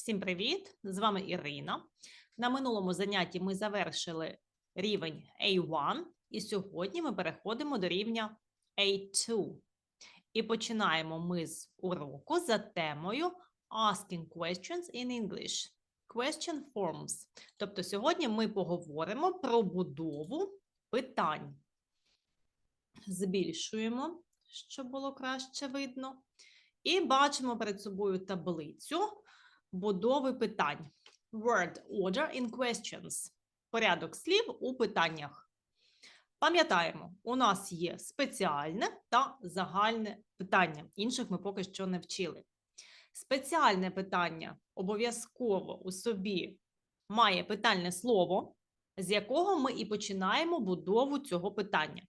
Всім привіт! З вами Ірина. На минулому занятті ми завершили рівень A1, і сьогодні ми переходимо до рівня A2. І починаємо ми з уроку за темою Asking questions in English. Question forms. Тобто сьогодні ми поговоримо про будову питань. Збільшуємо, щоб було краще видно. І бачимо перед собою таблицю будови питань. Word order in questions. Порядок слів у питаннях. Пам'ятаємо, у нас є спеціальне та загальне питання. Інших ми поки що не вчили. Спеціальне питання обов'язково у собі має питальне слово, з якого ми і починаємо будову цього питання.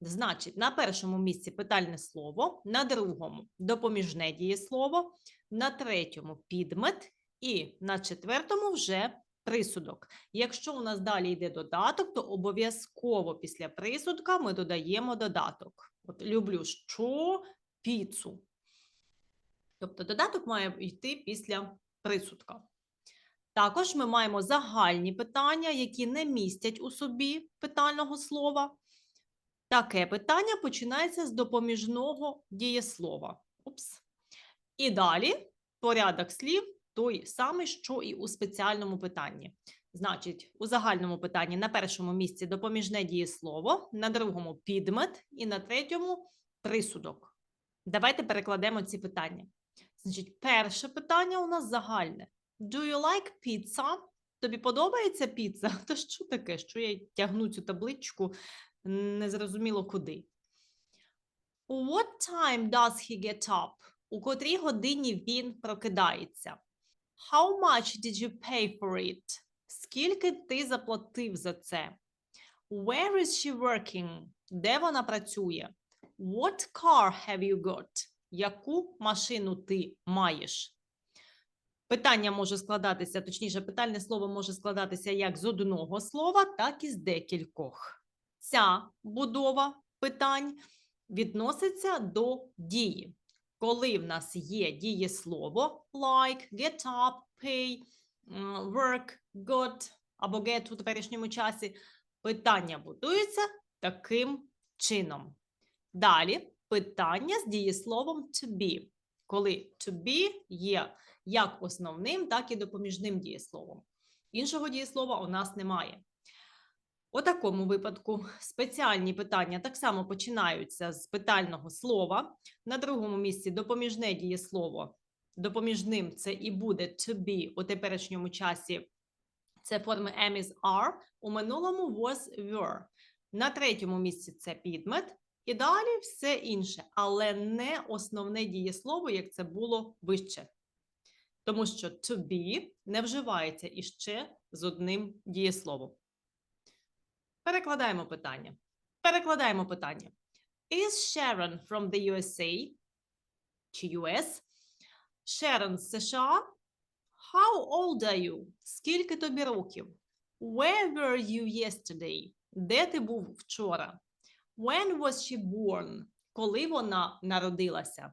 Значить, на першому місці питальне слово, на другому допоміжне дієслово, на третьому підмет і на четвертому вже присудок. Якщо у нас далі йде додаток, то обов'язково після присудка ми додаємо додаток. От люблю що піцу. Тобто додаток має йти після присудка. Також ми маємо загальні питання, які не містять у собі питального слова. Таке питання починається з допоміжного дієслова. Упс. І далі порядок слів той самий, що і у спеціальному питанні. Значить, у загальному питанні на першому місці допоміжне дієслово, на другому підмет і на третьому присудок. Давайте перекладемо ці питання. Значить, перше питання у нас загальне. Do you like pizza? Тобі подобається піца? Та що таке? Що я тягну цю табличку незрозуміло куди. What time does he get up? У котрій годині він прокидається? How much did you pay for it? Скільки ти заплатив за це? Where is she working? Де вона працює? What car have you got? Яку машину ти маєш? Питання може складатися, точніше, питальне слово може складатися як з одного слова, так і з декількох. Ця будова питань відноситься до дії. Коли в нас є дієслово like, get up, pay, work, got або get у теперішньому часі, питання будуються таким чином. Далі питання з дієсловом to be. Коли to be є як основним, так і допоміжним дієсловом. Іншого дієслова у нас немає. У такому випадку спеціальні питання так само починаються з питального слова. На другому місці допоміжне дієслово. Допоміжним це і буде to be у теперішньому часі. Це форми am is are, у минулому was were. На третьому місці це підмет. І далі все інше, але не основне дієслово, як це було вище. Тому що to be не вживається іще з одним дієсловом. Перекладаємо питання. Перекладаємо питання. Is Sharon from the USA? Чи US? Sharon з США. How old are you? Скільки тобі років? Where were you yesterday? Де ти був вчора? When was she born? Коли вона народилася?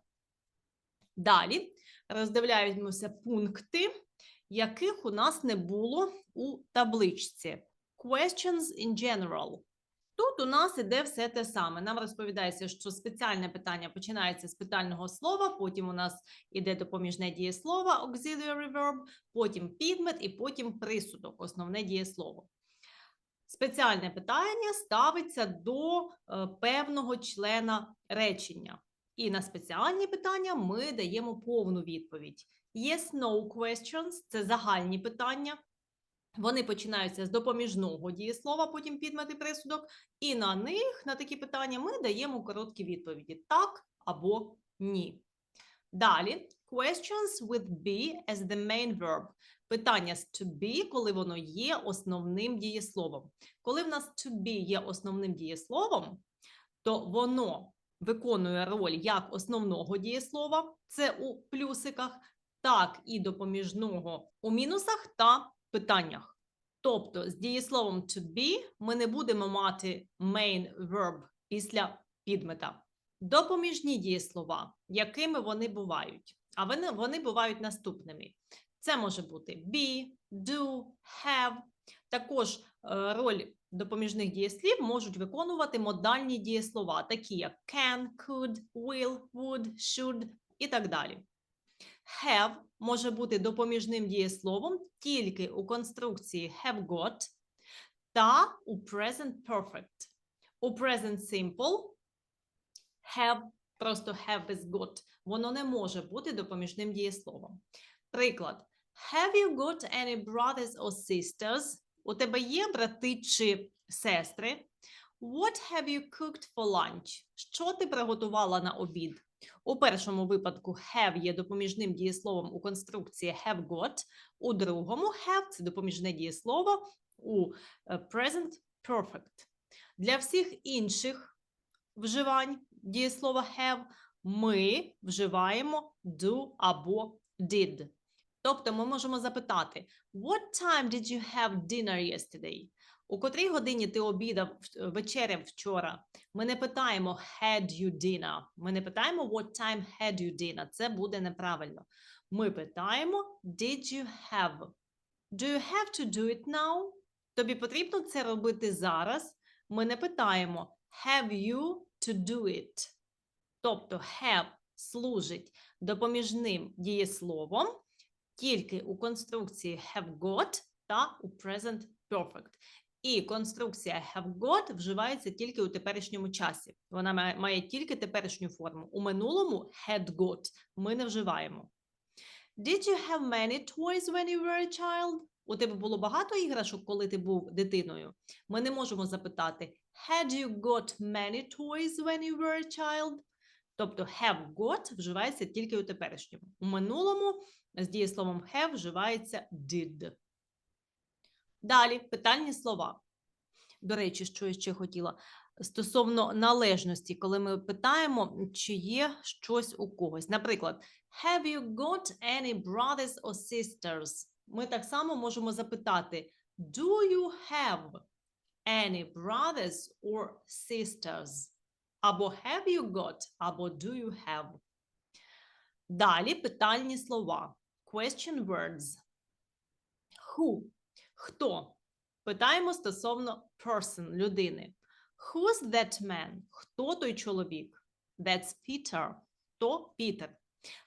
Далі роздивляємося пункти, яких у нас не було у табличці. Questions in general. Тут у нас іде все те саме. Нам розповідається, що спеціальне питання починається з питального слова, потім у нас іде допоміжне дієслово, auxiliary verb, потім підмет і потім присудок, основне дієслово. Спеціальне питання ставиться до е, певного члена речення. І на спеціальні питання ми даємо повну відповідь. Yes-no questions – це загальні питання. Вони починаються з допоміжного дієслова, потім підмет і присудок, і на них, на такі питання, ми даємо короткі відповіді: так або ні. Далі, questions with be as the main verb. Питання з to be, коли воно є основним дієсловом. Коли в нас to be є основним дієсловом, то воно виконує роль як основного дієслова, це у плюсиках, так і допоміжного у мінусах та питаннях. Тобто з дієсловом to be ми не будемо мати main verb після підмета. Допоміжні дієслова, якими вони бувають? А вони, вони бувають наступними. Це може бути be, do, have. Також е, роль допоміжних дієслів можуть виконувати модальні дієслова, такі як can, could, will, would, should і так далі. Have може бути допоміжним дієсловом тільки у конструкції have got та у present perfect. У present simple have, просто have is got, воно не може бути допоміжним дієсловом. Приклад. Have you got any brothers or sisters? У тебе є брати чи сестри? What have you cooked for lunch? Що ти приготувала на обід? У першому випадку have є допоміжним дієсловом у конструкції have got, у другому have це допоміжне дієслово у е, present perfect. Для всіх інших вживань дієслова have ми вживаємо do або did. Тобто ми можемо запитати What time did you have dinner yesterday? У котрій годині ти обідав в- вечеряв вчора? Ми не питаємо had you dinner. Ми не питаємо what time had you dinner. Це буде неправильно. Ми питаємо did you have? Do you have to do it now? Тобі потрібно це робити зараз. Ми не питаємо have you to do it. Тобто have служить допоміжним дієсловом тільки у конструкції have got та у present perfect. І конструкція have got вживається тільки у теперішньому часі. Вона має, тільки теперішню форму. У минулому had got ми не вживаємо. Did you have many toys when you were a child? У тебе було багато іграшок, коли ти був дитиною? Ми не можемо запитати Had you got many toys when you were a child? Тобто have got вживається тільки у теперішньому. У минулому з дієсловом have вживається did. Далі питальні слова. До речі, що я ще хотіла стосовно належності, коли ми питаємо, чи є щось у когось. Наприклад, have you got any brothers or sisters? Ми так само можемо запитати: Do you have any brothers or sisters? Або have you got, або do you have. Далі питальні слова. Question words. Who? Хто? Питаємо стосовно person, людини. Who's that man? Хто той чоловік? That's Peter. То Пітер.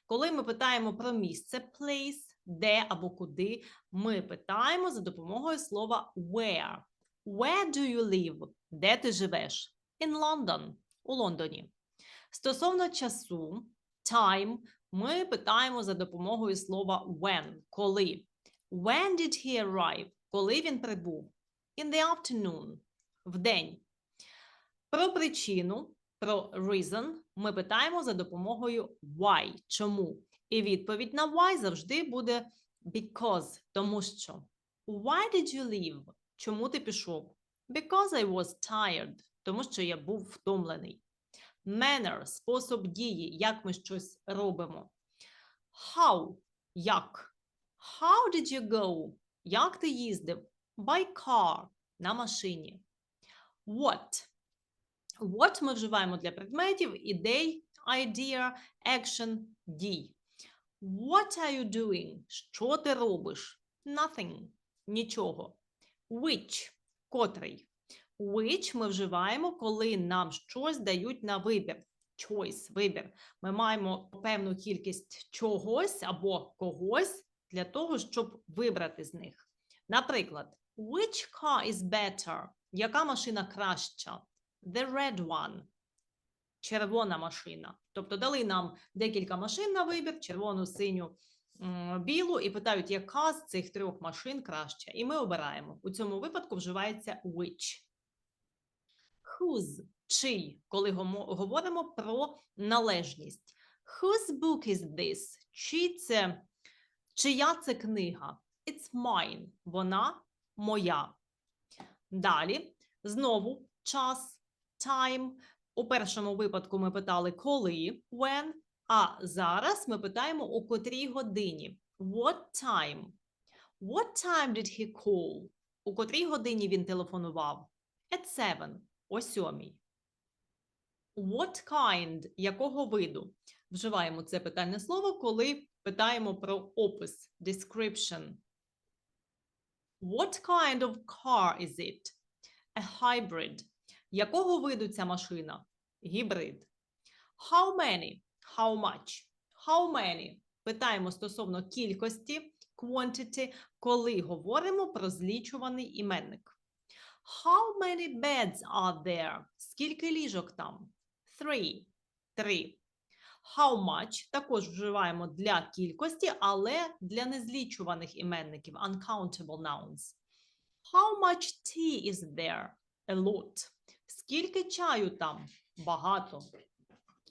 Коли ми питаємо про місце place, де або куди, ми питаємо за допомогою слова where. Where do you live? Де ти живеш? In London. У Лондоні. Стосовно часу, time, ми питаємо за допомогою слова when. Коли? When did he arrive? Коли він прибув? In the afternoon. В день. Про причину, про reason ми питаємо за допомогою why. Чому? І відповідь на why завжди буде because, тому що. Why did you leave? Чому ти пішов? Because I was tired. Тому що я був втомлений. Manner – спосіб дії, як ми щось робимо. How – як. How did you go? Як ти їздив? By car – на машині. What? What ми вживаємо для предметів, ідей, idea, action, дій. What are you doing? Що ти робиш? Nothing. Нічого. Which? Котрий. Which ми вживаємо, коли нам щось дають на вибір. Choice – вибір. Ми маємо певну кількість чогось або когось для того, щоб вибрати з них. Наприклад, which car is better? Яка машина краща? The red one. Червона машина. Тобто дали нам декілька машин на вибір: червону, синю, білу, і питають, яка з цих трьох машин краща. І ми обираємо. У цьому випадку вживається which. Whose – чий, коли говоримо про належність. Whose book is this? Чий це, чия це книга? It's mine. Вона моя. Далі, знову час, time. У першому випадку ми питали коли, when, а зараз ми питаємо у котрій годині. What time? What time did he call? У котрій годині він телефонував? At seven. О сьомій. What kind? Якого виду? Вживаємо це питальне слово, коли питаємо про опис, description. What kind of car is it? A hybrid. Якого виду ця машина? Гібрид. How many? How much? How many? Питаємо стосовно кількості, quantity, коли говоримо про злічуваний іменник. How many beds are there? Скільки ліжок там? Three. Три. How much також вживаємо для кількості, але для незлічуваних іменників uncountable nouns. How much tea is there? A lot. Скільки чаю там? Багато.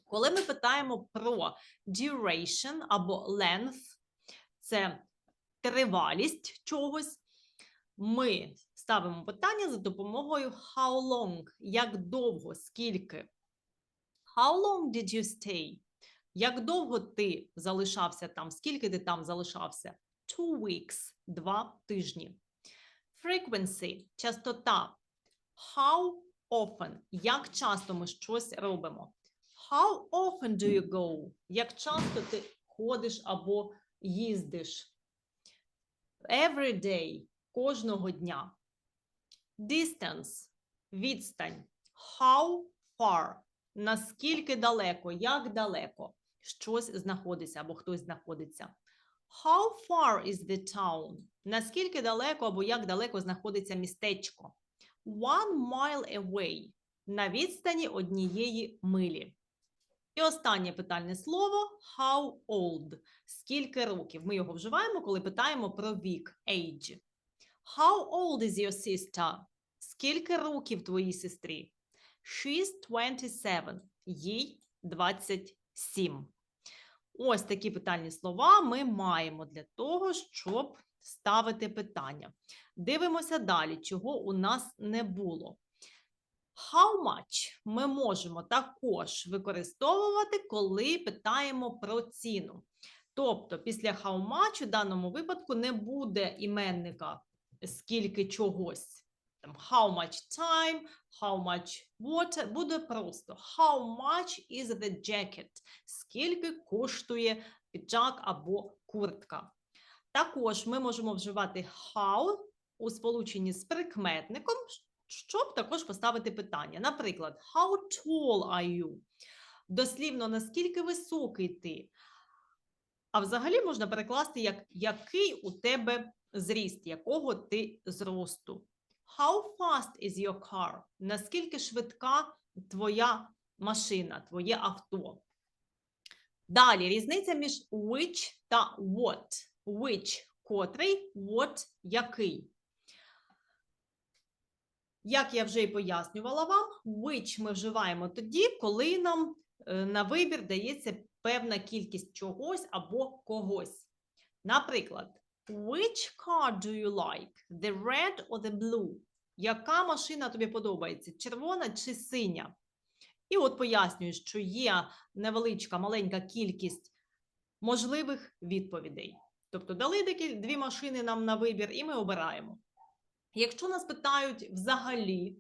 Коли ми питаємо про duration або length, це тривалість чогось, ми ставимо питання за допомогою how long, як довго, скільки. How long did you stay? Як довго ти залишався там? Скільки ти там залишався? Two weeks – два тижні. Frequency – частота. How often – як часто ми щось робимо. How often do you go? Як часто ти ходиш або їздиш? Every day – кожного дня. Distance – відстань. How far – наскільки далеко, як далеко щось знаходиться або хтось знаходиться. How far is the town? Наскільки далеко або як далеко знаходиться містечко? One mile away. На відстані однієї милі. І останнє питальне слово how old. Скільки років? Ми його вживаємо, коли питаємо про вік age. How old is your sister? Скільки років твоїй сестрі? She's 27. Їй 27. Ось такі питальні слова ми маємо для того, щоб ставити питання. Дивимося далі, чого у нас не було. How much ми можемо також використовувати, коли питаємо про ціну. Тобто, після how much у даному випадку не буде іменника скільки чогось. Там, how much time, how much water, буде просто how much is the jacket? Скільки коштує піджак або куртка? Також ми можемо вживати how у сполученні з прикметником, щоб також поставити питання. Наприклад, how tall are you? Дослівно, наскільки високий ти? А взагалі можна перекласти як який у тебе зріст, якого ти зросту. How fast is your car? Наскільки швидка твоя машина, твоє авто? Далі різниця між which та what. Which – котрий, what – який. Як я вже і пояснювала вам, which ми вживаємо тоді, коли нам е, на вибір дається певна кількість чогось або когось. Наприклад, which car do you like? The red or the blue? Яка машина тобі подобається? Червона чи синя? І от пояснюю, що є невеличка маленька кількість можливих відповідей. Тобто дали такі дві машини нам на вибір, і ми обираємо. Якщо нас питають взагалі,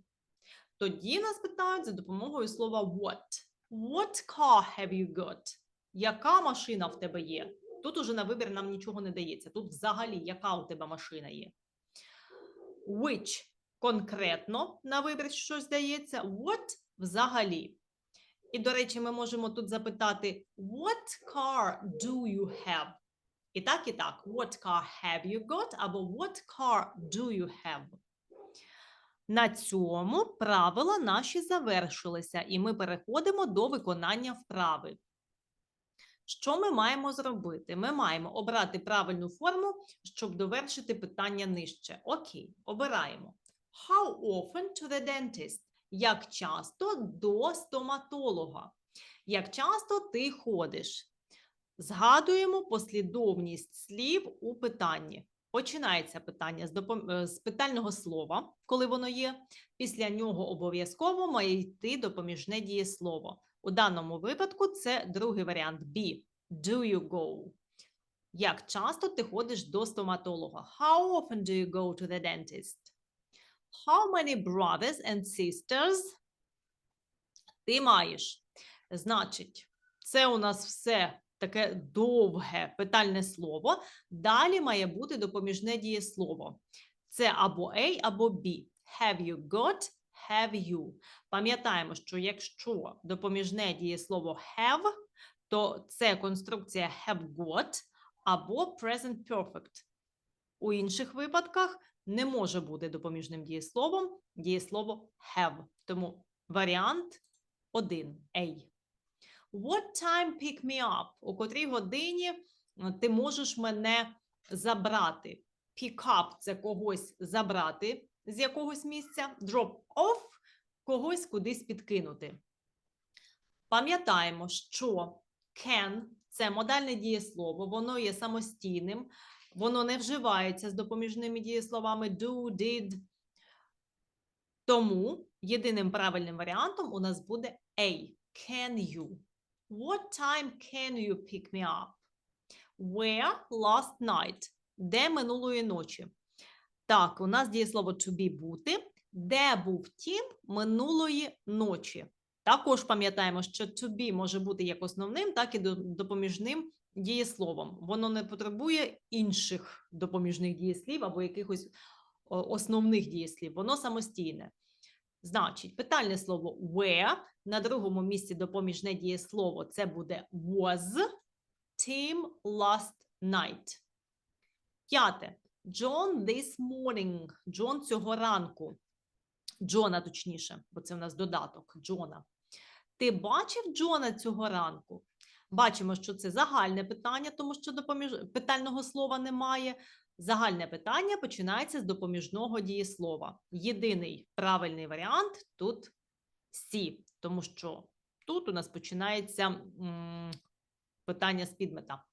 тоді нас питають за допомогою слова what. What car have you got? Яка машина в тебе є? Тут уже на вибір нам нічого не дається. Тут взагалі, яка у тебе машина є? Which конкретно на вибір щось дається, what взагалі. І, до речі, ми можемо тут запитати: What car do you have? І так, і так. What car have you got? Або What car do you have? На цьому правила наші завершилися, і ми переходимо до виконання вправи. Що ми маємо зробити? Ми маємо обрати правильну форму, щоб довершити питання нижче. Окей, обираємо. How often to the dentist? Як часто до стоматолога? Як часто ти ходиш? Згадуємо послідовність слів у питанні. Починається питання з, допом... е, з питального слова, коли воно є. Після нього обов'язково має йти допоміжне дієслово. У даному випадку це другий варіант be. Do you go? Як часто ти ходиш до стоматолога? How often do you go to the dentist? How many brothers and sisters ти маєш? Значить, це у нас все таке довге питальне слово. Далі має бути допоміжне дієслово. Це або A, або B. Have you got? Have you. Пам'ятаємо, що якщо допоміжне дієслово have, то це конструкція have got або present perfect. У інших випадках не може бути допоміжним дієсловом дієслово have. Тому варіант 1 A. What time pick me up? У котрій годині е, ти можеш мене забрати? Pick up – це когось забрати з якогось місця. Drop off – когось кудись підкинути. Пам'ятаємо, що can – це модальне дієслово, воно є самостійним, воно не вживається з допоміжними дієсловами do, did. Тому єдиним правильним варіантом у нас буде A. Can you? What time can you pick me up? Where last night? Де минулої ночі? Так, у нас дієслово to be бути. Де був тім минулої ночі? Також пам'ятаємо, що to be може бути як основним, так і допоміжним дієсловом. Воно не потребує інших допоміжних дієслів або якихось основних дієслів. Воно самостійне. Значить, питальне слово where на другому місці допоміжне дієслово це буде was Tim last night. П'яте. John this morning. Джон цього ранку. Джона, точніше, бо це в нас додаток Джона. Ти бачив Джона цього ранку? Бачимо, що це загальне питання, тому що допоміж... питального слова немає. Загальне питання починається з допоміжного дієслова. Єдиний правильний варіант тут Сі, тому що тут у нас починається м, питання з підмета.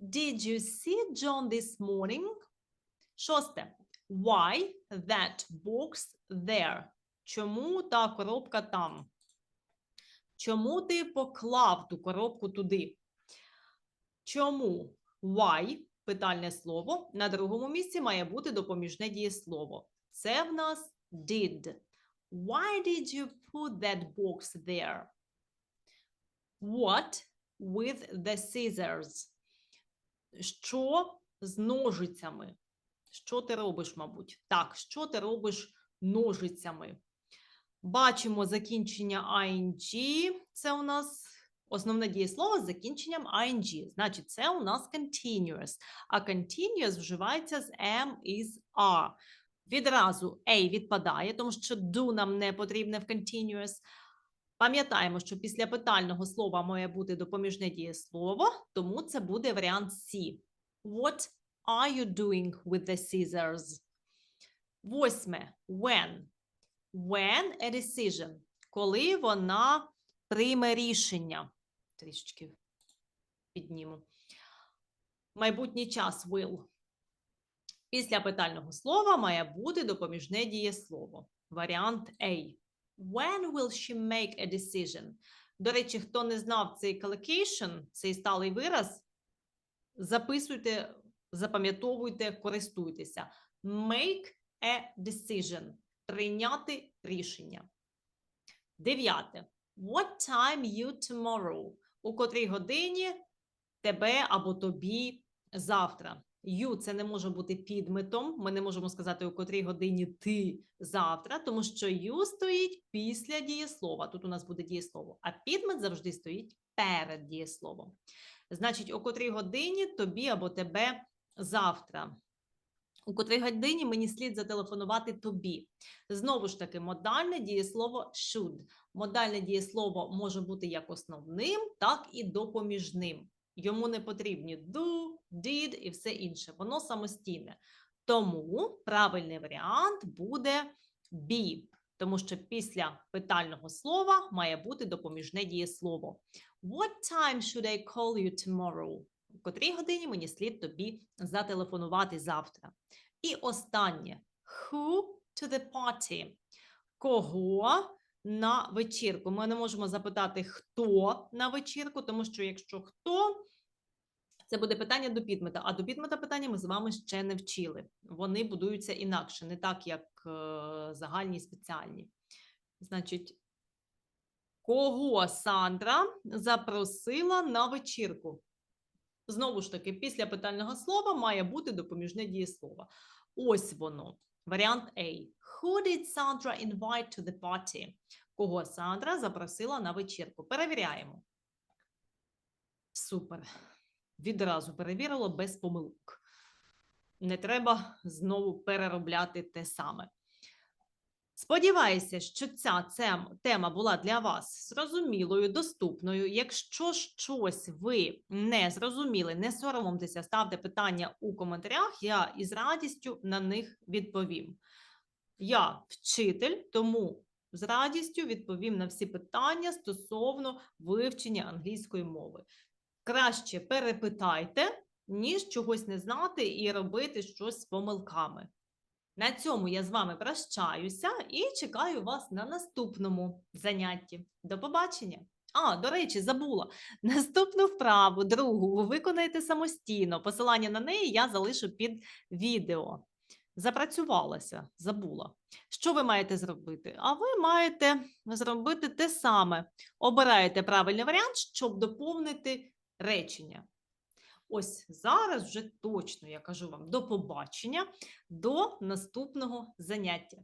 Did you see John this morning? Шосте. Why that box there? Чому та коробка там? Чому ти поклав ту коробку туди? Чому? Why питальне слово. На другому місці має бути допоміжне дієслово. Це в нас did. Why did you put that box there? What with the scissors? Що з ножицями? Що ти робиш, мабуть? Так, що ти робиш ножицями? Бачимо закінчення ing. Це у нас основне дієслово з закінченням ing. Значить, це у нас continuous. А continuous вживається з am із are. Відразу A відпадає, тому що do нам не потрібне в continuous. Пам'ятаємо, що після питального слова має бути допоміжне дієслово, тому це буде варіант C. What are you doing with the scissors? Восьме. When. When a decision. Коли вона прийме рішення. Трішечки підніму. Майбутній час will. Після питального слова має бути допоміжне дієслово. Варіант A. When will she make a decision? До речі, хто не знав цей collocation, цей сталий вираз, записуйте, запам'ятовуйте, користуйтеся. Make a decision. Прийняти рішення. Дев'яте. What time you tomorrow? У котрій годині тебе або тобі завтра. You – це не може бути підметом. Ми не можемо сказати, у котрій годині ти завтра, тому що you стоїть після дієслова. Тут у нас буде дієслово, а підмет завжди стоїть перед дієсловом. Значить, у котрій годині тобі або тебе завтра. У котрій годині мені слід зателефонувати тобі. Знову ж таки, модальне дієслово should. Модальне дієслово може бути як основним, так і допоміжним. Йому не потрібні do, did і все інше. Воно самостійне. Тому правильний варіант буде be, тому що після питального слова має бути допоміжне дієслово. What time should I call you tomorrow? У котрій годині мені слід тобі зателефонувати завтра. І останнє. Who to the party? Кого на вечірку? Ми не можемо запитати, хто на вечірку, тому що якщо хто, це буде питання до підмета. А до підмета питання ми з вами ще не вчили. Вони будуються інакше, не так, як е, загальні спеціальні. Значить, Кого Сандра запросила на вечірку? Знову ж таки, після питального слова має бути допоміжне дієслово. Ось воно. Варіант A. Who did Sandra invite to the party? Кого Сандра запросила на вечірку? Перевіряємо. Супер. Відразу перевірило без помилок. Не треба знову переробляти те саме. Сподіваюся, що ця тема була для вас зрозумілою, доступною. Якщо щось ви не зрозуміли, не соромтеся, ставте питання у коментарях, я із радістю на них відповім. Я вчитель, тому з радістю відповім на всі питання стосовно вивчення англійської мови. Краще перепитайте, ніж чогось не знати і робити щось з помилками. На цьому я з вами прощаюся і чекаю вас на наступному занятті. До побачення! А, до речі, забула. Наступну вправу, другу, ви виконаєте самостійно. Посилання на неї я залишу під відео. Запрацювалася, забула. Що ви маєте зробити? А ви маєте зробити те саме. Обираєте правильний варіант, щоб доповнити речення. Ось зараз вже точно я кажу вам до побачення, до наступного заняття.